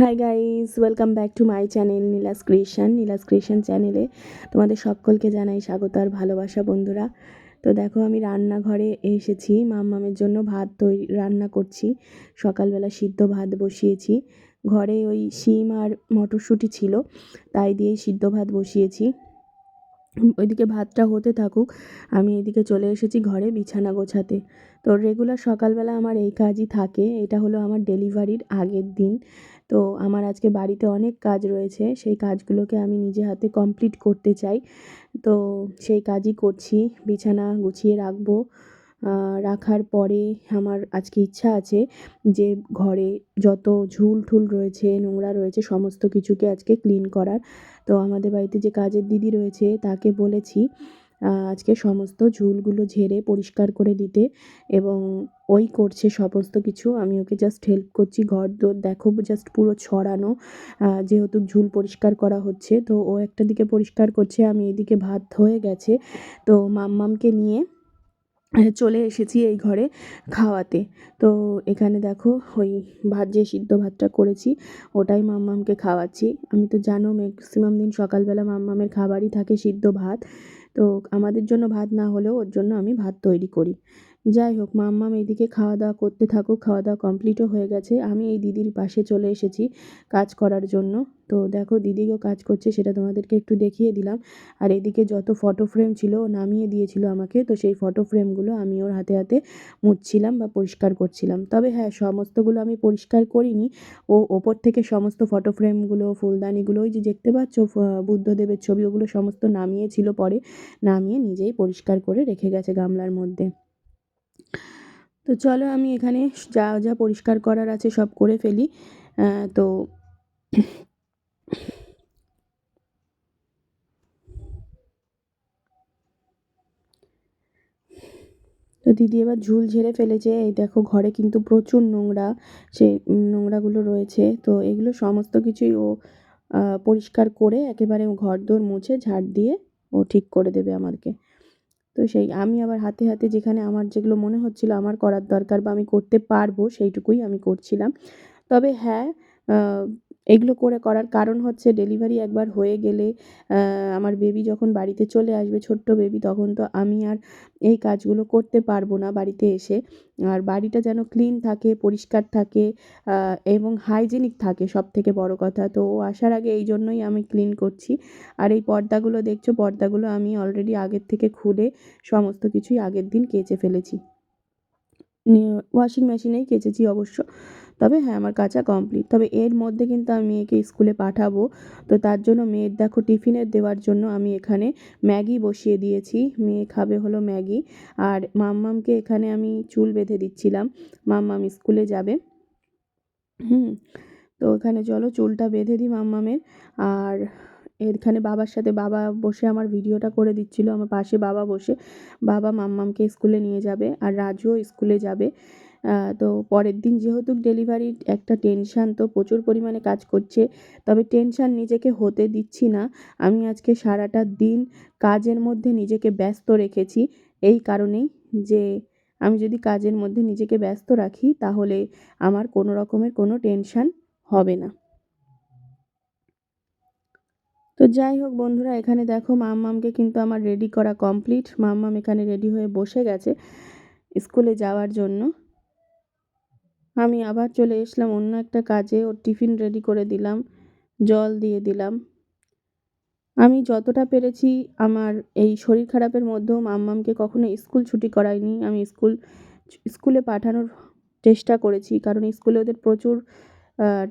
Hi guys welcome back to my channel Neela's creation Neela's creation চ্যানেলে তোমাদের সকলকে জানাই স্বাগত আর ভালোবাসা বন্ধুরা। তো দেখো আমি রান্নাঘরে এসেছি, মাম্মামের জন্য ভাত তৈরি, রান্না করছি। সকালবেলা সিদ্ধ ভাত বসিয়েছি। ঘরে ওই শিম আর মটরশুঁটি ছিল, তাই দিয়েই সিদ্ধ ভাত বসিয়েছি। ওইদিকে ভাতটা হতে থাকুক, আমি এদিকে চলে এসেছি ঘরে বিছানা গোছাতে। তো রেগুলার সকালবেলা আমার এই কাজই থাকে, এটা হলো আমার ডেলিভারির আগের দিন। তো আমার আজকে বাড়িতে অনেক কাজ রয়েছে, সেই কাজগুলোকে আমি নিজে হাতে কমপ্লিট করতে চাই। তো সেই কাজই করছি, বিছানা গুছিয়ে রাখব। রাখার পরে আমার আজকে ইচ্ছা আছে যে ঘরে যত ঝুল ঠুল রয়েছে, নোংরা রয়েছে, সমস্ত কিছুকে আজকে ক্লিন করার। তো আমাদের বাড়িতে যে কাজের দিদি রয়েছে, তাকে বলেছি আজকে সমস্ত ঝুলগুলো ঝেড়ে পরিষ্কার করে দিতে এবং ওই করছে সমস্ত কিছু। আমি ওকে জাস্ট হেল্প করছি, ঘর দোর দেখো জাস্ট পুরো ছড়ানো যেহেতু ঝুল পরিষ্কার করা হচ্ছে। তো ও একটা দিকে পরিষ্কার করছে, আমি এদিকে ভাত হয়ে গেছে। তো মাম্মামকে নিয়ে চলে এসেছি এই ঘরে খাওয়াতে। তো এখানে দেখো ওই ভাত যে সিদ্ধ ভাতটা করেছি, ওটাই মাম্মামকে খাওয়াচ্ছি। আমি তো জানো ম্যাক্সিমাম দিন সকালবেলা মাম্মামের খাবারই থাকে সিদ্ধ ভাত। তো আমাদের জন্য ভাত না হলেও ওর জন্য আমি ভাত তৈরি করি। যাই হোক মাম্মাম এইদিকে খাওয়া দাওয়া করতে থাকুক খাওয়া দাওয়া কমপ্লিটও হয়ে গেছে। আমি এই দিদির পাশে চলে এসেছি কাজ করার জন্য। তো দেখো, দিদিও কাজ করছে, সেটা তোমাদেরকে একটু দেখিয়ে দিলাম। আর এদিকে যত ফটো ফ্রেম ছিল, ও নামিয়ে দিয়েছিল আমাকে। তো সেই ফটো ফ্রেমগুলো আমি ওর হাতে হাতে মুছছিলাম বা পরিষ্কার করছিলাম। তবে হ্যাঁ সমস্তগুলো আমি পরিষ্কার করিনি। ও ওপর থেকে সমস্ত ফটো ফ্রেমগুলো ফুলদানিগুলো, ওই যে দেখতে পাচ্ছ বুদ্ধদেবের ছবি, ওগুলো সমস্ত নামিয়েছিল পরে। নামিয়ে নিজেই পরিষ্কার করে রেখে গেছে গামলার মধ্যে। তো চলো আমি এখানে যা যা পরিষ্কার করার আছে সব করে ফেলি। তো তো দিদি এবার ঝুল ঝেড়ে ফেলেছে। এই দেখো ঘরে কিন্তু প্রচুর নোংরা, সেই নোংরাগুলো রয়েছে। তো এগুলো সমস্ত কিছুই ও পরিষ্কার করে একেবারে ঘর দোর মুছে ঝাড় দিয়ে ও ঠিক করে দেবে আমাকে। তো সেই আমি আবার হাতে হাতে যেখানে আমার যেগুলো মনে হচ্ছিল আমার করার দরকার বা আমি করতে পারব সেইটুকুই আমি করছিলাম। তবে হ্যাঁ এগুলো করে করার কারণ হচ্ছে ডেলিভারি একবার হয়ে গেলে আমার বেবি যখন বাড়িতে চলে আসবে, ছোট্ট বেবি তখন তো আমি আর এই কাজগুলো করতে পারব না বাড়িতে এসে। আর বাড়িটা যেন ক্লিন থাকে, পরিষ্কার থাকে এবং হাইজেনিক থাকে সব থেকে বড় কথা। তো আসার আগে এই জন্যই আমি ক্লিন করছি। আর এই পর্দাগুলো দেখছ, পর্দাগুলো আমি অলরেডি আগের থেকে খুলে সমস্ত কিছুই আগের দিন কেচে ফেলেছি। ওয়াশিং মেশিনেই কেচেছি অবশ্য। তবে হ্যাঁ আমার কাচা কমপ্লিট তবে এর মধ্যে কিন্তু আমি মেয়েকে স্কুলে পাঠাবো। তো তার জন্য মেয়ের দেখো টিফিনের দেওয়ার জন্য আমি এখানে ম্যাগি বসিয়ে দিয়েছি। মেয়ে খাবে হলো ম্যাগি। আর মাম্মামকে এখানে আমি চুল বেঁধে দিচ্ছিলাম। মাম্মাম স্কুলে যাবে। হুম, তো এখানে চলো চুলটা বেঁধে দিই মাম্মামের। আর এখানে বাবার সাথে বাবা বসে আমার ভিডিওটা করে দিচ্ছিল। আমার পাশে বাবা বসে। বাবা মাম্মামকে স্কুলে নিয়ে যাবে। আর রাজুও স্কুলে যাবে। তো পরের দিন যেহেতু ডেলিভারির একটা টেনশান তো প্রচুর পরিমাণে কাজ করছে, তবে টেনশান নিজেকে হতে দিচ্ছি না। আমি আজকে সারাটা দিন কাজের মধ্যে নিজেকে ব্যস্ত রেখেছি, এই কারণেই যে আমি যদি কাজের মধ্যে নিজেকে ব্যস্ত রাখি, তাহলে আমার কোনো রকমের কোনো টেনশান হবে না। তো যাই হোক বন্ধুরা, এখানে দেখো মাম্মামকে কিন্তু আমার রেডি করা কমপ্লিট মাম্মাম এখানে রেডি হয়ে বসে গেছে স্কুলে যাওয়ার জন্য। আমি আবার চলে এসলাম অন্য একটা কাজে, ওর টিফিন রেডি করে দিলাম, জল দিয়ে দিলাম। আমি যতটা পেরেছি আমার এই শরীর খারাপের মধ্যেও মাম্মামকে কখনো স্কুল ছুটি করাইনি। আমি স্কুল, স্কুলে পাঠানোর চেষ্টা করেছি, কারণ স্কুলে ওদের প্রচুর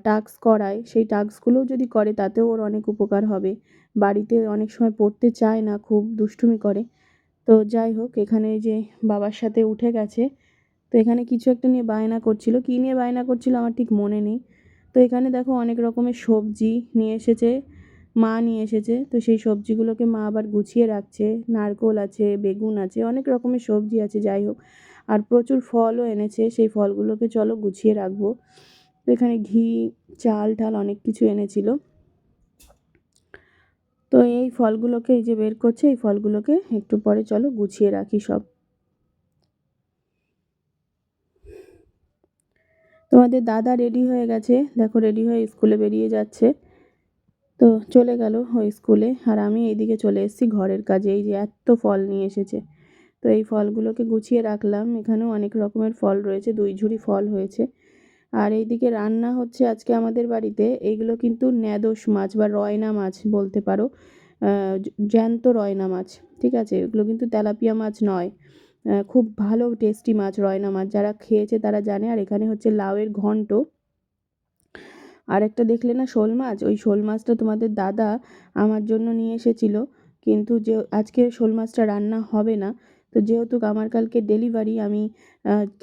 টাস্ক করায়। সেই টাস্কগুলোও যদি করে, তাতেও ওর অনেক উপকার হবে। বাড়িতে অনেক সময় পড়তে চায় না, খুব দুষ্টুমি করে। তো যাই হোক, এখানে যে বাবার সাথে উঠে গেছে। তো এখানে কিছু একটা নিয়ে বায়না করছিল। কী নিয়ে বায়না করছিল আমার ঠিক মনে নেই। তো এখানে দেখো অনেক রকমের সবজি নিয়ে এসেছে, মা নিয়ে এসেছে। তো সেই সবজিগুলোকে মা আবার গুছিয়ে রাখছে। নারকোল আছে, বেগুন আছে, অনেক রকমের সবজি আছে, যাই হোক। আর প্রচুর ফলও এনেছে। সেই ফলগুলোকে চলো গুছিয়ে রাখব। তো এখানে ঘি, চাল টাল অনেক কিছু এনেছিল। তো এই ফলগুলোকে এই যে বের করছে, এই ফলগুলোকে একটু পরে চলো গুছিয়ে রাখি সব। তো তোমাদের দাদা রেডি হয়ে গেছে। দেখো রেডি হয়ে স্কুলে বেরিয়ে যাচ্ছে। তো চলে গেল ওই স্কুলে আর আমি এইদিকে চলে এসেছি ঘরের কাজে। এই যে এত ফল নিয়ে এসেছে। তো এই ফলগুলোকে গুছিয়ে রাখলাম। এখানেও অনেক রকমের ফল রয়েছে। দুই ঝুড়ি ফল হয়েছে। আর এইদিকে রান্না হচ্ছে আজকে আমাদের বাড়িতে। এইগুলো কিন্তু ন্যাদোস মাছ বা রয়না মাছ বলতে পারো। জ্যান্ত রয়না মাছ। ঠিক আছে? এগুলো কিন্তু তেলাপিয়া মাছ নয়। খুব ভালো টেস্টি মাছ, রয়না মাছ। যারা খেয়েছে তারা জানে। আর এখানে হচ্ছে লাউয়ের ঘন্ট। আর একটা দেখলে না শোল মাছ? ওই শোল মাছটা তোমাদের দাদা আমার জন্য নিয়ে এসেছিল। কিন্তু যে আজকে শোল মাছটা রান্না হবে না, তো যেহেতু আমার কালকে ডেলিভারি আমি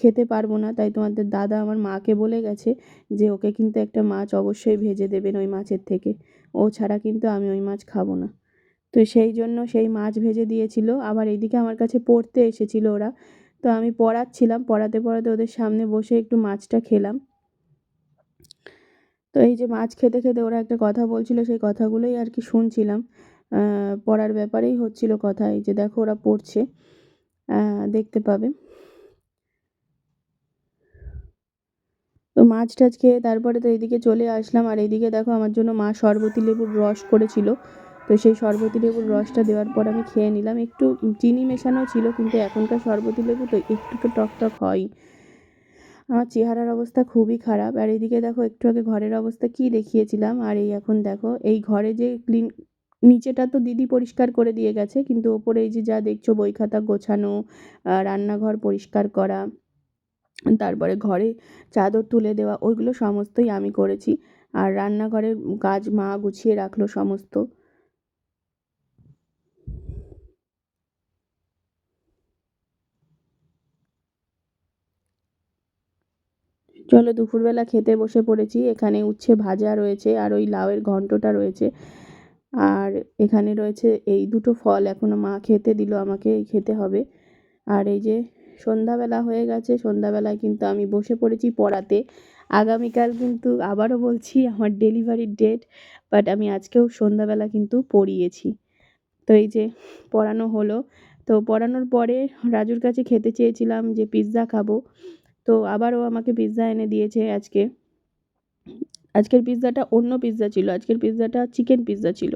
খেতে পারব না, তাই তোমাদের দাদা আমার মাকে বলে গেছে যে ওকে কিন্তু একটা মাছ অবশ্যই ভেজে দেবেন ওই মাছের থেকে। ও ছাড়া কিন্তু আমি ওই মাছ খাব না। তো সেই জন্য সেই মাছ ভেজে দিয়েছিল। আবার এইদিকে আমার কাছে পড়তে এসেছিল ওরা। তো আমি পড়াচ্ছিলাম, পড়াতে পড়াতে ওদের সামনে বসে একটু মাছটা খেলাম। তো এই যে মাছ খেতে খেতে ওরা একটা কথা বলছিল, সেই কথাগুলোই আর কি শুনছিলাম। পড়ার ব্যাপারেই হচ্ছিল কথা। এই যে দেখো ওরা পড়ছে দেখতে পাবে। তো মাছ টাছ খেয়ে তারপরে তো এইদিকে চলে আসলাম। আর এইদিকে দেখো আমার জন্য মা শরবতি লেবুর রস করেছিল। তো সেই শরবতি লেবুর রসটা দেওয়ার পর আমি খেয়ে নিলাম। একটু চিনি মেশানো ছিল, কিন্তু এখনকার শরবতি লেবু তো একটু তো টক টক হয় আমার চেহারার অবস্থা খুবই খারাপ। আর এদিকে দেখো, একটু আগে ঘরের অবস্থা কি দেখিয়েছিলাম? আর এই এখন দেখো, এই ঘরে যে ক্লিন, নিচেটা তো দিদি পরিষ্কার করে দিয়ে গেছে, কিন্তু ওপরে এই যে যা দেখছ, বই খাতা গোছানো রান্নাঘর পরিষ্কার করা, তারপরে ঘরে চাদর তুলে দেওয়া, ওইগুলো সমস্তই আমি করেছি। আর রান্নাঘরের কাজ মা গুছিয়ে রাখল সমস্ত। চলো দুপুরবেলা খেতে বসে পড়েছি। এখানে উচ্ছে ভাজা রয়েছে আর ওই লাউয়ের ঘন্টটা রয়েছে। আর এখানে রয়েছে এই দুটো ফল। এখনও মা খেতে দিল, আমাকে খেতে হবে। আর এই যে সন্ধ্যাবেলা হয়ে গেছে, সন্ধ্যাবেলায় কিন্তু আমি বসে পড়েছি পড়াতে। আগামীকাল কিন্তু আবারও বলছি আমার ডেলিভারির ডেট, বাট আমি আজকেও সন্ধ্যাবেলা কিন্তু পড়িয়েছি। তো এই যে পড়ানো হলো। তো পড়ানোর পরে রাজুর কাছে খেতে চেয়েছিলাম যে পিৎজা খাব। তো আবারও আমাকে পিৎজা এনে দিয়েছে আজকে। আজকের পিৎজাটা অন্য পিৎজা ছিল, আজকের পিৎজাটা চিকেন পিৎজা ছিল।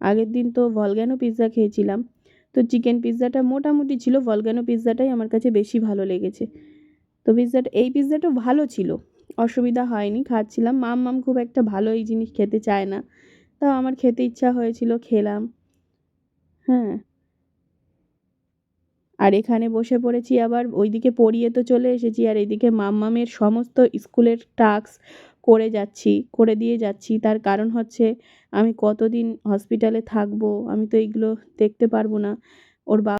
আগের দিন তো ভলগ্যানো পিৎজা খেয়েছিলাম। তো চিকেন পিৎজাটা মোটামুটি ছিল ভলগ্যানো পিৎজাটাই আমার কাছে বেশি ভালো লেগেছে। তো পিৎজাটা এই পিৎজাটাও ভালো ছিল, অসুবিধা হয়নি, খাচ্ছিলাম। মাম মাম খুব একটা ভালো এই জিনিস খেতে চায় না। তাও আমার খেতে ইচ্ছা হয়েছিল, খেলাম। হ্যাঁ আর এখানে বসে পড়েছি আবার ওইদিকে পড়িয়ে তো চলে এসেছি আর এইদিকে মাম্মামের সমস্ত স্কুলের টাস্ক করে যাচ্ছি, করে দিয়ে যাচ্ছি। তার কারণ হচ্ছে আমি কতদিন হসপিটালে থাকব, আমি তো এইগুলো দেখতে পারব না। ওর বা